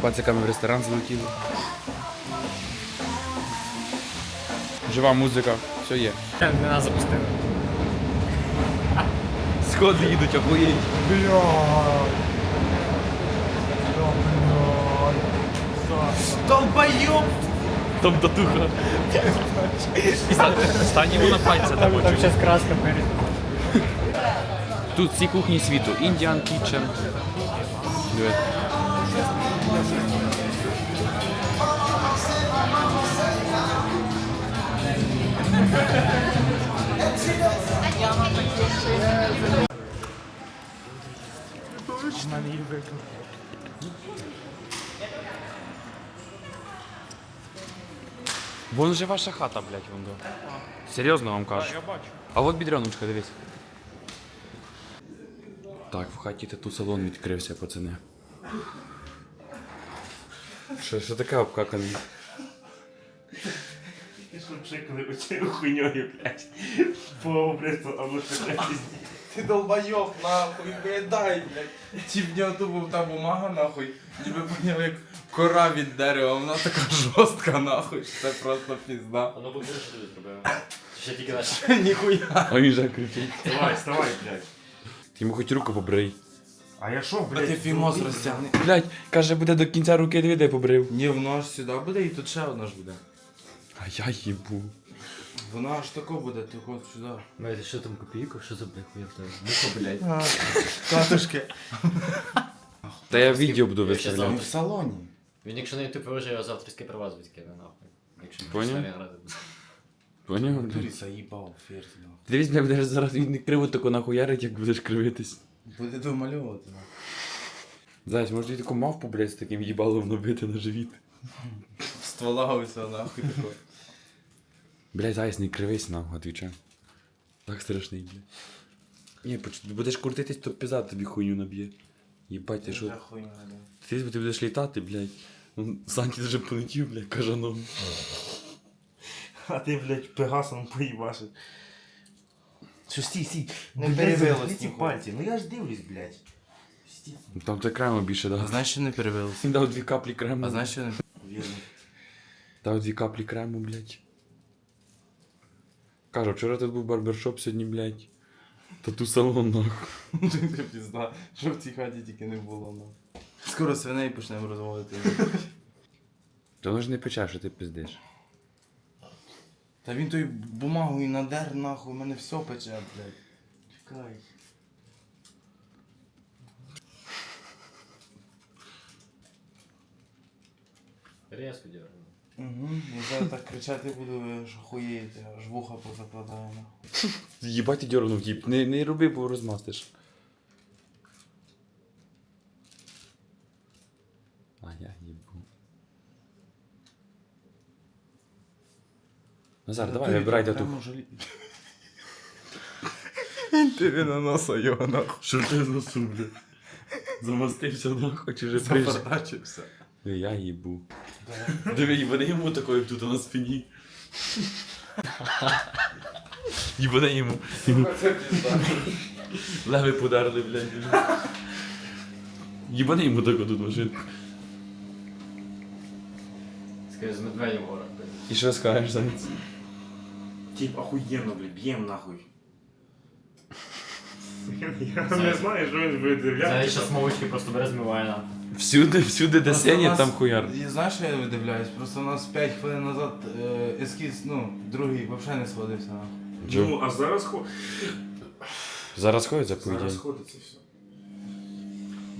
Пациками в ресторан залетіли. Жива музика, все є. Не нас запустили. Сходи їдуть, охуєть. Долбоёб! Там татуха. Стань йому на пальця Там, там зараз краска перед. Тут всі кухні світу. Indian Kitchen. Диви. Вон же ваша хата, блядь, вон до. Серйозно вам кажу. Я бачу. А от бідряночка, дивись. Так, в хаті тату салон відкрився, пацани. Що, що таке обкакане? Ти що пшикали оцею хуйньою, блядь. По а. Ти долбойоб, нахуй, блядь, дай, блядь. Ті в нього тут був та бумага, нахуй. Ніби поняв, як кора від дерева, вона така жорстка, нахуй, що це просто пізда. Ну буде що тобі зробили. Ще тільки наш. Ніхуя. А він же кричить. Вставай, вставай, блядь. Ти йому хоч руку побрий. А я що, А ти фімоз розтягни. Блять, каже, буде до кінця руки дві побрив. Ні, воно аж сюди буде і тут ще одна ж буде. А я їбу. Воно аж тако буде, тако от сюди. Майте, що там копійку? Що за блядь в тебе? Муха, блядь. Катушки. Та я відео буду Я виставляти. в салоні. Він якщо на ютуб виложить, його завтраське права звідки нахуй. Якщо не Поняв? грати. Поняв? Дурі заїбав, ферзь, нахуй. Дивись, бля, будеш зараз він не криво тако нахуярить, як будеш кривитись. Буде домальовувати, нахуй. Може ти таку мавпу, блядь, з таким їбалом набити на живіт. Ствола усе, нахуй, тако. Блядь, зайць, не кривись нам, отвічаю. Так страшний, блядь. Ні, поч... будеш крутитись, то піза тобі хуйню наб'є. Їбать, ти що? Хуйня, да. Ти, ти будеш літати, блядь. Ну, Санті вже полетів, блядь, кажаном. А ти, блядь, пегасом поїбашиш. Що стій, стій. Не Блядь, перевелось ці пальці. Ну я ж дивлюсь, блядь. Стій. Там ти крему більше А знаєш, що не перевелося? Він дав дві каплі крему. А знаєш, що не Вірно. Дав дві каплі крему, блядь. Кажу, вчора тут був барбершоп, сьогодні, блядь. Тату салон, нахуй. Ти пізда, що в цій хаті тільки не було, ну. Скоро свиней почнемо розводити. Та воно ж не пече, що ти пиздиш. Та він той бумагою надер, нахуй, у мене все пече, блядь. Чекай. Резко дергаю. Угу. Я зараз так кричати буду, що хуєєте, аж вуха позакладаю, нахуй. Їбать ти дьорнув, тіп. Не, не роби, бо розмастиш. А я їбу. Назар, давай, вибирай тату. Ти на носа його, нахуй. Що ти за субля? Замастився нахуй, чи вже прийшов? Запортачився. Я їбу. Диви, їбане йому такою тут на спині. Їбане йому. Леви подарили, блядь. Їбане йому таку тут машинку. Скажи, з медведем гора. І що скажеш, зайць? Тип, охуєнно, блядь, б'єм нахуй. Я не знаю, що він Це дивлятися. ще смолочки просто бере змиває на. Всюди, всюди, де Просто нас- там хуяр. Я знаєш, що я видивляюсь? Просто у нас 5 хвилин назад е, ескіз, ну, другий взагалі не сходився, нахуй. Ну, а зараз хо... Зараз ходять за Зараз поведіння? ходиться все.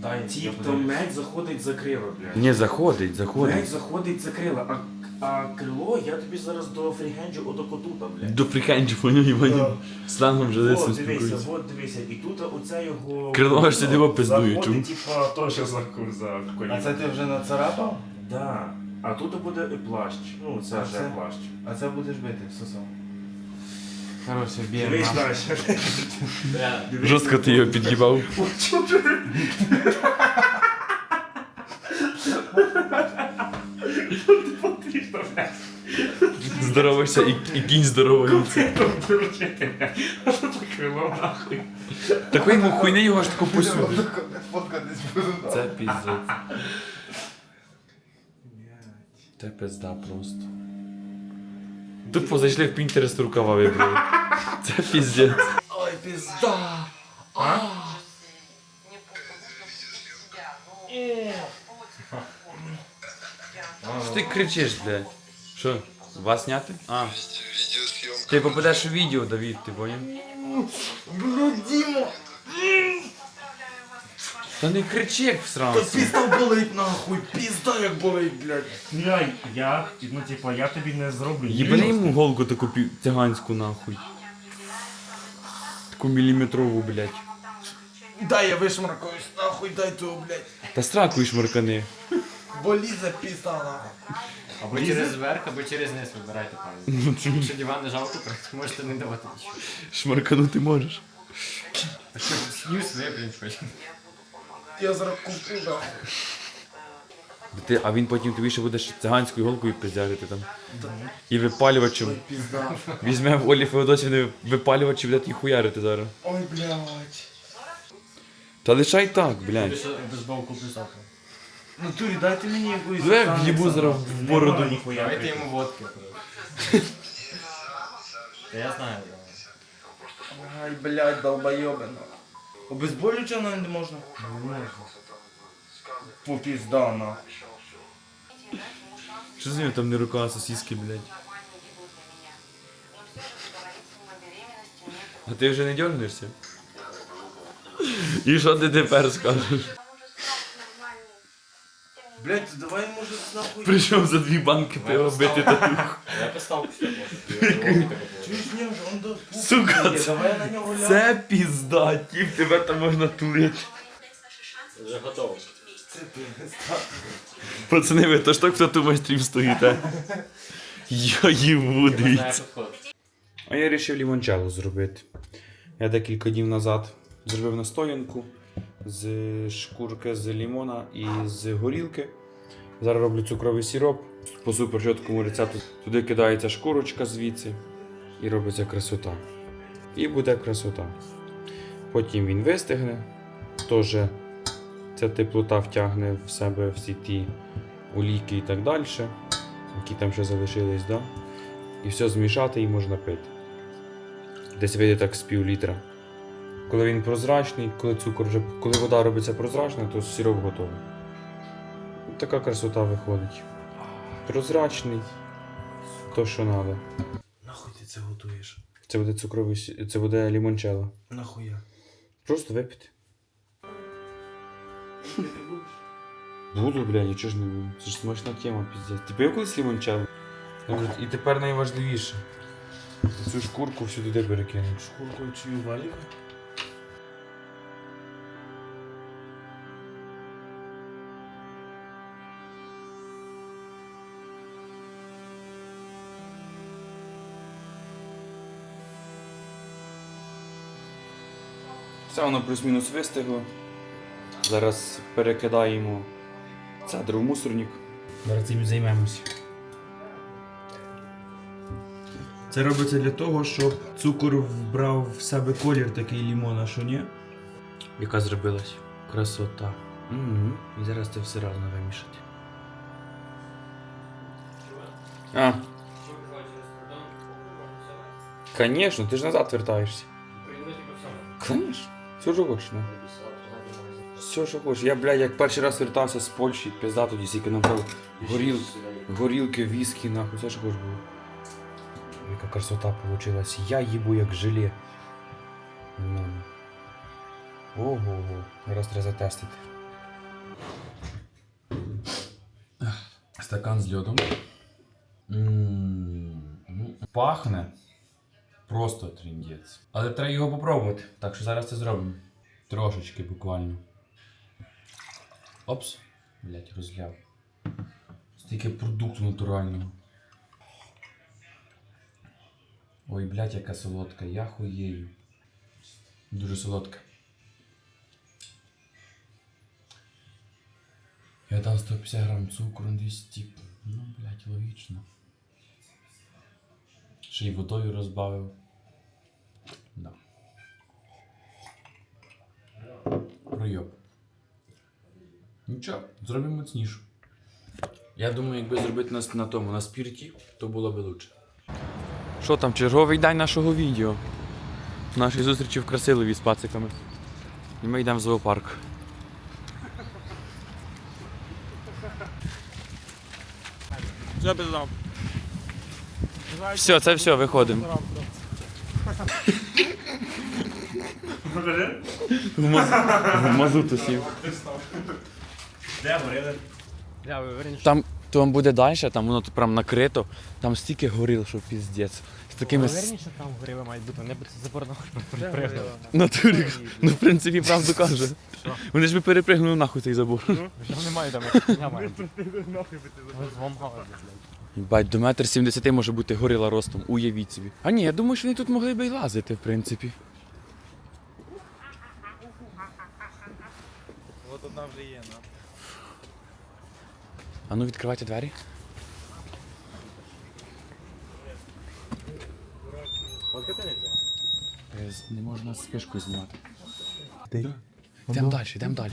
Дай, я Тіп, там подивлюсь. меч заходить за крила, блядь. Ні, заходить, заходить. заходить за крила, а, а крило я тобі зараз до фрігенджу отокотута, блядь. До прикенджу, поняв, Іванів. Слангом вже десь От, дивися, от дивися, і тут оце його... Крило аж сюди його пиздує? Заходить, типа, теж за, за коліно. А це ти вже нацарапав? Да. А тут буде і плащ. Ну, це А вже це? плащ. А це будеш бити, сосом. Короче, б'ємо. Дивись нахуй. далі. Дивись Жорстко ти його під'їбав. Потрібно, блядь. Здоровайся и, и кинь здоровой. крыло нахуй. Такой ему хуйня его аж такой посюди. Фотка. Це пиздец. Це пизда просто. Тупо зайшли в Pinterest рукава вибрали. Це пиздец. Ой, пизда. А? Що ти кричиш, блядь? Що? Вас зняти? А. Ти попадеш у відео, Давід, ти поняв? Блядь, Діма! Та не кричи, як Та всранці. пізда болить нахуй! Пізда як болить, блядь! Я, я, ну типа, я тобі не зроблю. Їбани йому голку таку пі- циганську нахуй. Таку міліметрову, блядь. Дай я вишмаркаюсь, нахуй дай того, блядь. Та стракуй шмаркани. Болізе пізда нахуй. Або через верх, або через низ вибирайте пам'ять. Ну? Якщо диван не жалко, то можете не давати нічого. Шмарканути можеш. Снюс виплюнь щось. Я зараз куплю. Ти, а він потім тобі ще буде ще циганською голкою пиздярити там. І випалювачем. Пізда. Візьме в Олі Феодосівни випалювач і буде їх хуярити зараз. Ой, блядь. Та лишай так, блядь. Без боку плюсаку. Ну турі, дайте мені якусь. Давай Оксану в'їбу зараз в бороду. ніхуя. Давайте йому водки. Та я знаю, да. Ай, блядь, долбойобено. Обезболюючено не можна? Не можна. По пізда, нахуй. Що з ним там не рука, а сосиски, блядь. А ти вже не дернешся? І що ти тепер скажеш? Блядь, давай може нахуй. Прийшов за дві банки пива бити татуху. Я поставку сюди можу. Чуєш, ні, вже он до пупу Сука, це- давай на нього ляг. Це пізда, тіп, тебе там можна тулити. Вже готово. Це пізда. Пацани, ви то ж так в тату майстрів стоїте. Я дивіться. підход. А я вирішив лімончелло зробити. Я декілька днів назад зробив настоянку з шкурки з лімона і з горілки. Зараз роблю цукровий сироп. По супер чіткому рецепту туди кидається шкурочка звідси і робиться красота. І буде красота. Потім він вистигне. Теж ця теплота втягне в себе всі ті олійки і так далі, які там ще залишились. Да? І все змішати і можна пити. Десь вийде так з пів літра. Коли він прозрачний, коли цукор вже, коли вода робиться прозрачна, то сироп готовий. Така красота виходить. Прозрачний, то що треба. Нахуй ти це готуєш? Це буде цукровий, сі- це буде лімончелло. Нахуя? Просто випити. Буду, бля, нічого ж не буду. Це ж смачна тема, піздець. Ти пив колись лімончелло? І тепер найважливіше. Цю шкурку всю туди перекинуть. Шкуркою чую валіка? Все воно плюс-мінус вистигло. Зараз перекидаємо цедр в мусорник. Зараз цим займемося. Це робиться для того, щоб цукор вбрав в себе колір такий лімона, що ні. Яка зробилась? Красота. Угу. І зараз це все разом вимішати. А. Конечно, ти ж назад вертаєшся. Конечно. Все що хочеш, ну. Все, що хочеш. Я, блядь, як перший раз вертався з Польщі, пізда тоді стільки набрав горіл, горілки, віскі, нахуй, все, що хочеш було. Яка красота получилась. Я їбу як желе. Ну. Ого-го. Зараз треба затестити. Стакан з льодом. Пахне. Просто тріндець. Але треба його попробувати. Так що зараз це зробимо. Трошечки буквально. Опс. Блять, розгляв. Стільки продукту натурального. Ой, блядь, яка солодка, я хуєю. Дуже солодка. Я дав 150 грам цукру, 200. Ну, блядь, логічно. Ще й водою розбавив. Да. Пройоб. Нічого, зробимо міцнішу. Я думаю, якби зробити нас на тому, на спірті, то було б лучше. Що там, черговий день нашого відео. Наші зустрічі в Красилові з пациками. І ми йдемо в зоопарк. Все пиздам. Все, це все, виходимо. В мазуту сів. Де горіли? Я. Там, там буде далі, там воно тут прям накрито, там стільки горіл, що піздець. З такими. с- Виверніше там горіли мають бути, вони б це запорно перепригнули. Натурі. Ну, в принципі, правду каже. Вони ж би перепригнули нахуй цей забор. Вже немає там, як коня має. Ви зламали, блядь. Бать, до метр сімдесяти може бути горила ростом, уявіть собі. А ні, я думаю, що вони тут могли би й лазити, в принципі. От одна вже є, на. А ну відкривайте двері. Е, Не можна спишкою знімати. Йдемо далі, йдемо далі.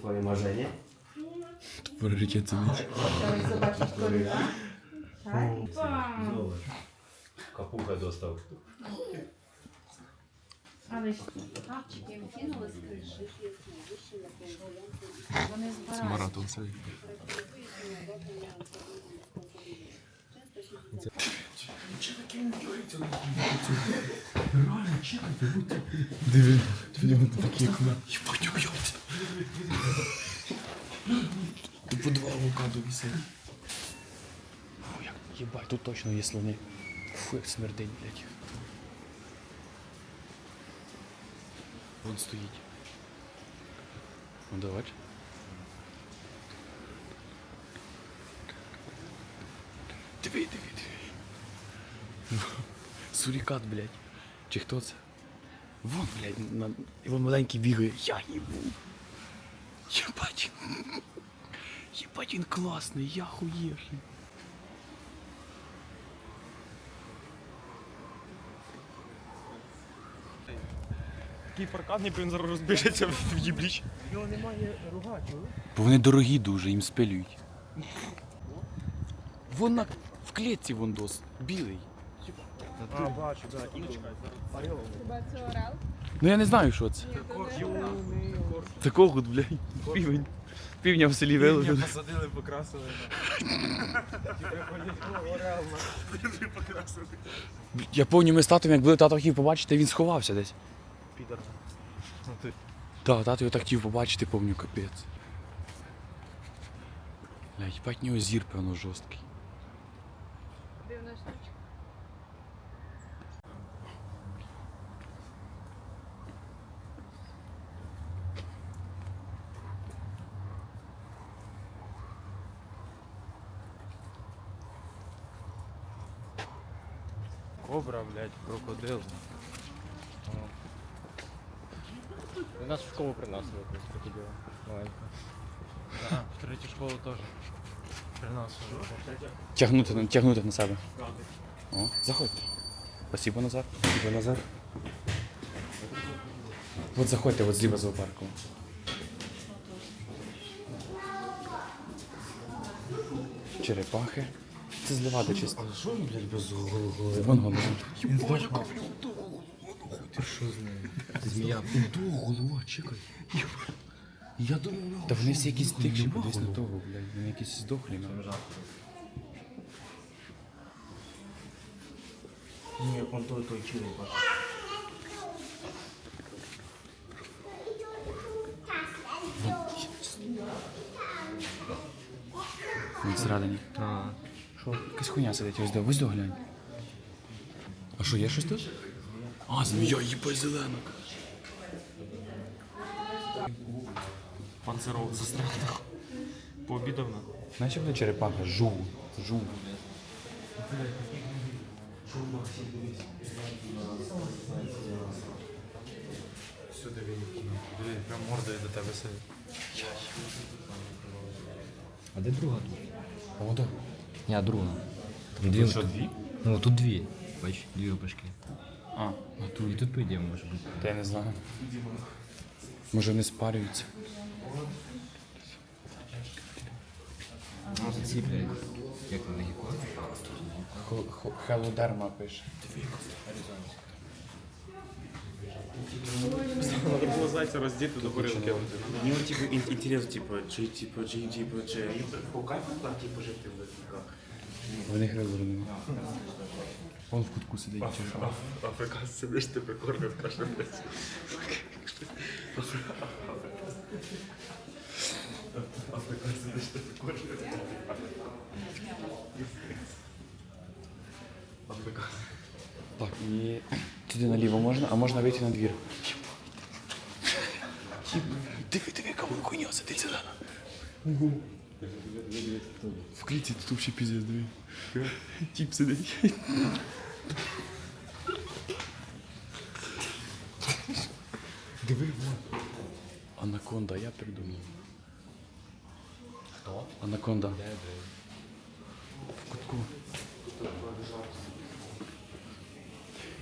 Твоє marzenie? Прорите це мені. Chciałeś zobaczyć goryla? Tak? Bam! Zobacz. Kapuchę dostał. Ale Це маратон собі. Диви, в нього два авокадо висить. Єбать, тут точно є слони. Фу, як смердить, блядь. Вон стоїть. Ну давай. Диви, диви, диви. Сурікат, блядь. Чи хто це? Вон, блядь, на... вон маленький бігає. Я їбу. Єбать. Єбать, він класний, я хуєшний. Такий паркан, він зараз розбіжеться в їбліч. Бо вони дорогі дуже, їм спилюють. Вон на... в клітці вон білий. А, бачу, да, ігрочка. Орел. Ну я не знаю, що це. Це когут, блядь. Півень. Півня в селі виложили. посадили, покрасили. Я пам'ятаю, ми з татом, як були тато хотів побачити, він сховався десь. Підар. Ну ти. Так, тато його так хотів побачити, помню, капець. Блядь, їбать, в нього зір, певно, жорсткий. Кобра, блядь, крокодил. Нас в школу приносили, колись крокодила. Маленько. Да, в третю школу теж. Приносили. Тягнути, на- тягнути на себе. О, заходьте. Спасибо, Назар. Спасибо, Назар. От заходьте, от зліва зоопарку. Черепахи. Це з левади чисто. А що він, блядь, без голови? Вон голова. Він здохне. Що з нею? Змія. Того голова, чекай. Я думав, Та вони всі якісь дикші, подивись на того, блядь. Вони якісь здохлі. ну. Ні, он той той чилий Він всередині. Що? Якась хуйня сидить, ось до, ось до глянь. А що, є щось тут? А, змія їбать зелена. Панциров застряг. Пообідав на. Знаєш, як буде черепаха? Жу. Жу. Сюди він. Диви, прям мордою до тебе сидить. А де друга тут? О, да. Ні, друга. Там дві. Що, дві? Ну тут дві. Бач, дві опашки. А, а тут. І тут по ідеї може бути. Та я не знаю. Може вони спарюються. Ці, блядь. Як вони їх? Хелодерма пише. Треба було зайця роздіти до горілки. Мені от, типу, ін- інтересно, типу, чи, типу, чи, типу, чи їм по кайфу там, типу, жити в випіках? Вони грили нема. Вон в кутку сидить черепаха. Африканці сидиш, ти прикормив, каже, блядь. Африканці сидиш, ти прикормив. Африканці. Так, і туди наліво можна, а можна вийти на двір. Диви, диви, кому хуйня сидить зелена. В кліті тут взагалі піздець, диви. Тіп сидить. Диви, вон. Анаконда, я придумав. Хто? Анаконда. В кутку.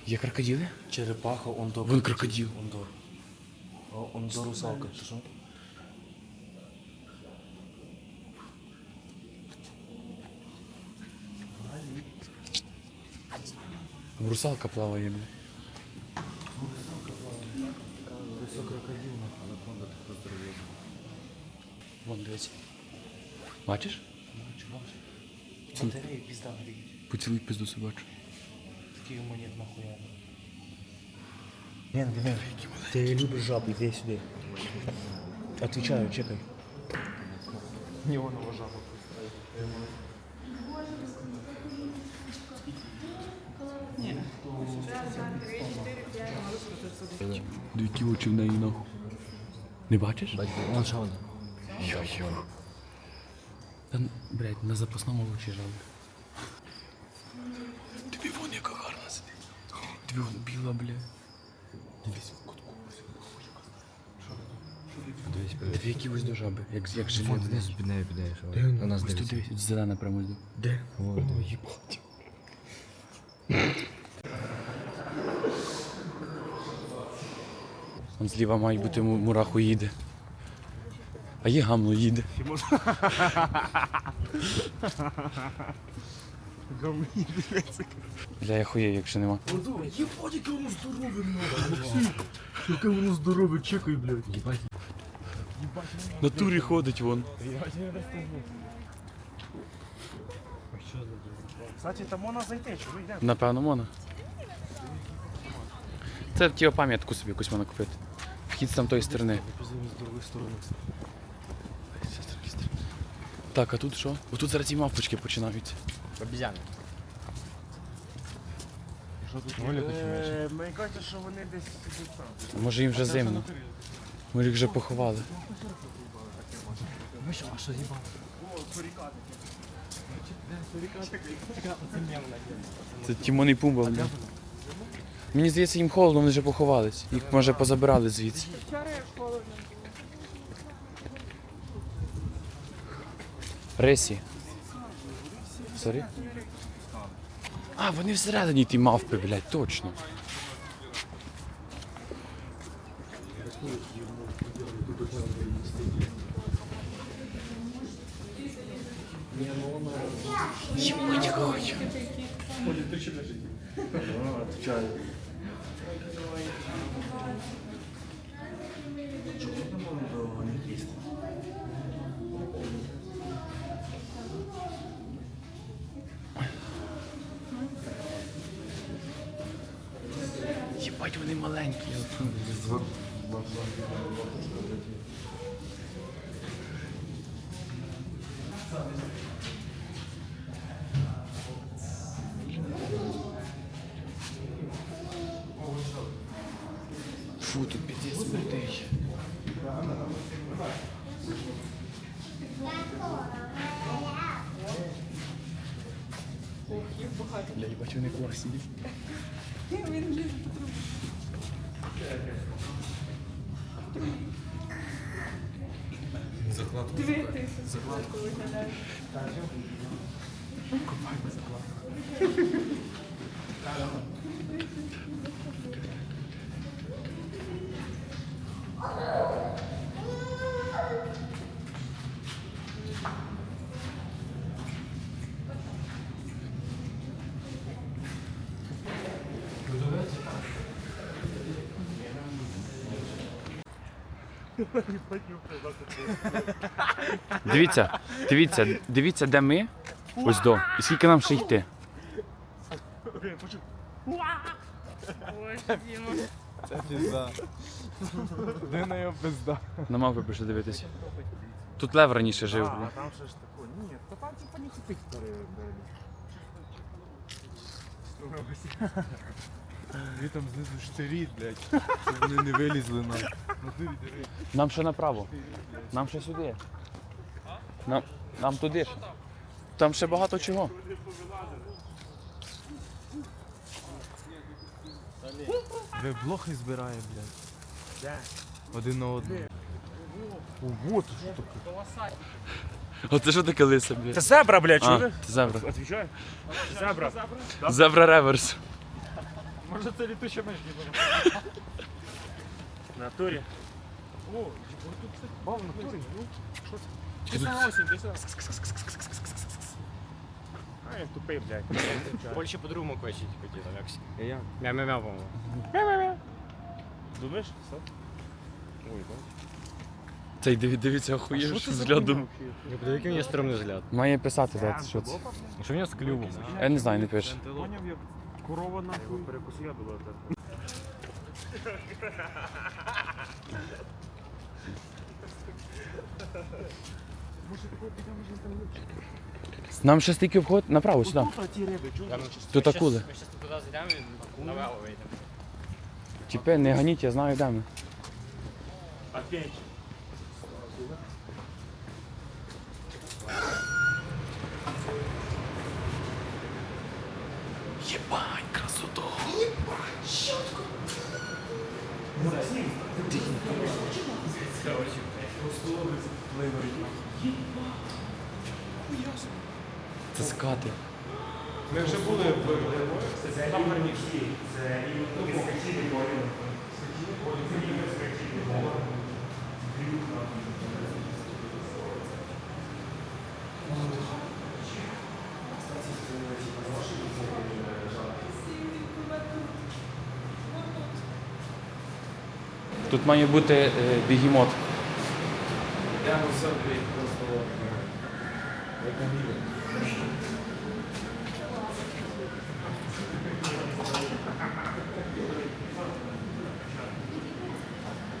Є крокодили? Черепаха, ондо. Вон крокодил. Ондор. Ондо русалка, ти що? Русалка плаває, бля. Вон дивись. Бачиш? Батареї пізда гріють. Поцілуй пизду собачу. Такий монет нахуя. Ген, ген, ти любиш жаб, іди сюди. Отвечаю, чекай. Дві очі в неї нахуй. Не бачиш? Бач, вон вона. Та, блядь, на запасному лучі жали. Тобі вон яка гарна сидить. Тобі вон біла, блядь. Дивись в кутку. Дивись, Дві які ось до жаби, як, як. Вон знизу під нею піде, що на нас Ось тут дивиться. дивись, зелена прямо йде. Де? О, їбать. Вон зліва має бути му- мураху їде. А є гамло їде. Бля, я хуєю, якщо нема. Єбать, яке воно здорове, нахуй. Яке воно здорове, чекай, блядь. Їбать. На турі ходить вон. Кстати, там можна зайти, чого йдемо? Напевно, можна. Це ті пам'ятку собі якусь можна купити. Вхід з там тої сторони. Так, а тут що? Отут зараз ці мавпочки починаються. Обізяни. Е, Мені кажеться, що вони десь сидять там. Може їм вже зимно. Може їх вже поховали. Ну що, а що з'їбав? Це Тімон і Пумба. Мені здається, їм холодно, вони вже поховались. Їх може позабирали звідси. Ресі. Сорі? А, вони всередині ті мавпи, блядь, точно. Єбать, який. Єбать, Фу, тут піздець смердить. Бля, їбать, вони класні. Він по трубі. Диви, ти Дивіться, дивіться, дивіться, де ми. Ось до. І скільки нам ще йти. Це пізда. Де на його пизда? На мавпи пішли дивитися. Тут лев раніше жив. бля. там ще ж тако. Ні, то там типа не тих Він там знизу штирить, блядь. Щоб вони не вилізли на. Нам ще направо. Нам ще сюди. Нам, нам туди. ще. Там ще багато чого. Ви блохи збирає, блядь. Один на одного. Ого, ти що таке? Оце що таке лиса, бля? Це зебра, блядь, А, чули? це зебра. Отвічаю. Зебра. Зебра реверс. Може це літуча миш В натурі. Бав на турі. Ти сам осінь, ти сам. А, я тупий, блядь. В Польщі по-другому квечить хотіли, якось. Я. Мя-мя-мя, по-моєму. Думаєш? Все? Ой, так. Цей диві- дивіться, охуєш взглядом. Який у нього стрімний взгляд. Має писати, де що це. Що в нього з клювом? Я не знаю, не пише. Поняв, як корова нахуй. Перекусив я була так. Нам ще стільки обход направо сюди. Тут акули. Ми зараз туди зайдемо і налево вийдемо. Тіпи, не ганіть, я знаю, де ми. Опять. Красота. Це скати. Ми вже були в там гарніші. Це іменно скачіли бою. Тут має бути е, бігемот. Я все, блядь, просто. Як на гілі.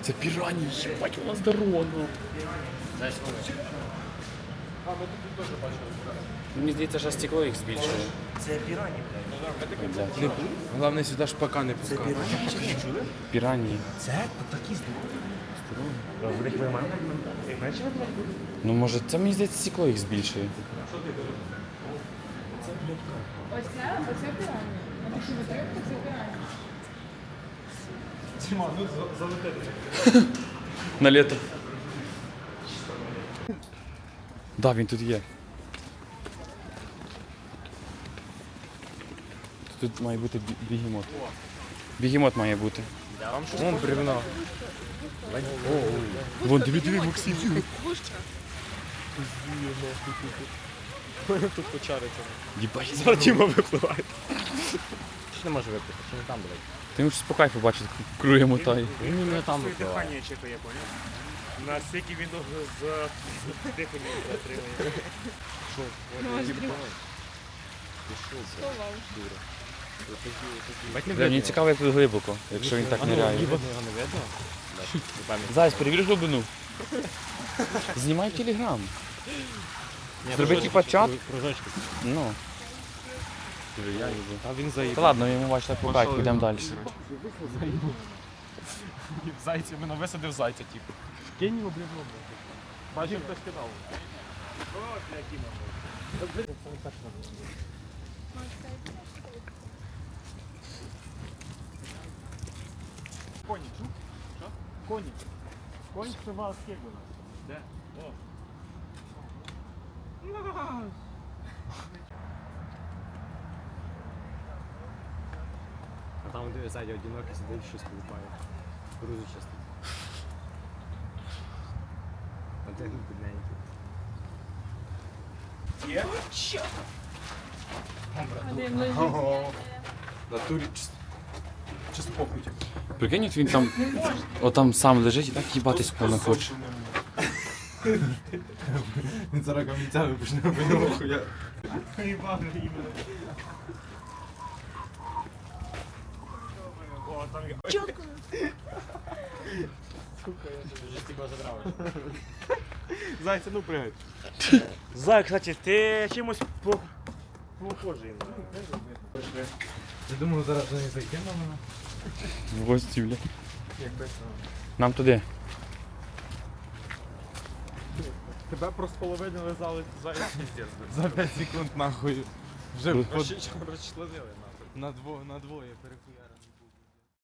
Це пірані, їбать, вона здорова. Знаєш, що Мені здається, що стекло їх збільшує. Це пірані, блядь. Блядь. Головне сюди шпака не Це пускати. пірані. Це такі здорові. Блядь? Ну може, це мені здається, стекло їх збільшує. Це Оце, оце пірані. А такі витривки це пірані. На літо. Да, він тут є. Тут має бути бі- бігемот. Бігемот має бути. Вон бревно. Вон, диви, диви, Максим. тут почариться. Їбать, Зараз Тіма випливає. Чи не може випити? Чи не там, блядь? Ти можеш по кайфу бачити, крує мотає. Він іменно там випливає. дихання чекає, я поняв? Наскільки він довго з з диханням затримує. Бать не Бля, мені цікаво, як тут глибоко, якщо він так ниряє. Його не видно? Зайць, перевір глибину. Знімай телеграм. Зроби типа чат. Ну. А він заїбав. Та ладно, йому бачите по кайфу, йдемо далі. Зайця, мене висадив зайця, типу. Кинь його блядь. Бачив, хтось кидав. Коні, чув? Що? Коні. Конь тримав скибана. Де? О. А там де ззаді одинокий сидить, щось колупає. Грузу часто. Один бідненький. Один лежить. Натурі чисто. Чисто похуй. Прикинь, от він там. Отам сам лежить і так їбатись повно хоче. Він зараз камінцями почне з тебе забрали. Зайця, ну пригай. Зай, кстати, ти чимось по... похожий. Я думаю, зараз вже не зайде на мене. В гості, бля. Нам туди. Тебе просто половину лизали за. За 5 секунд нахуй. Вже по- Розчленили нахуй. на дво- на двоє перехуя.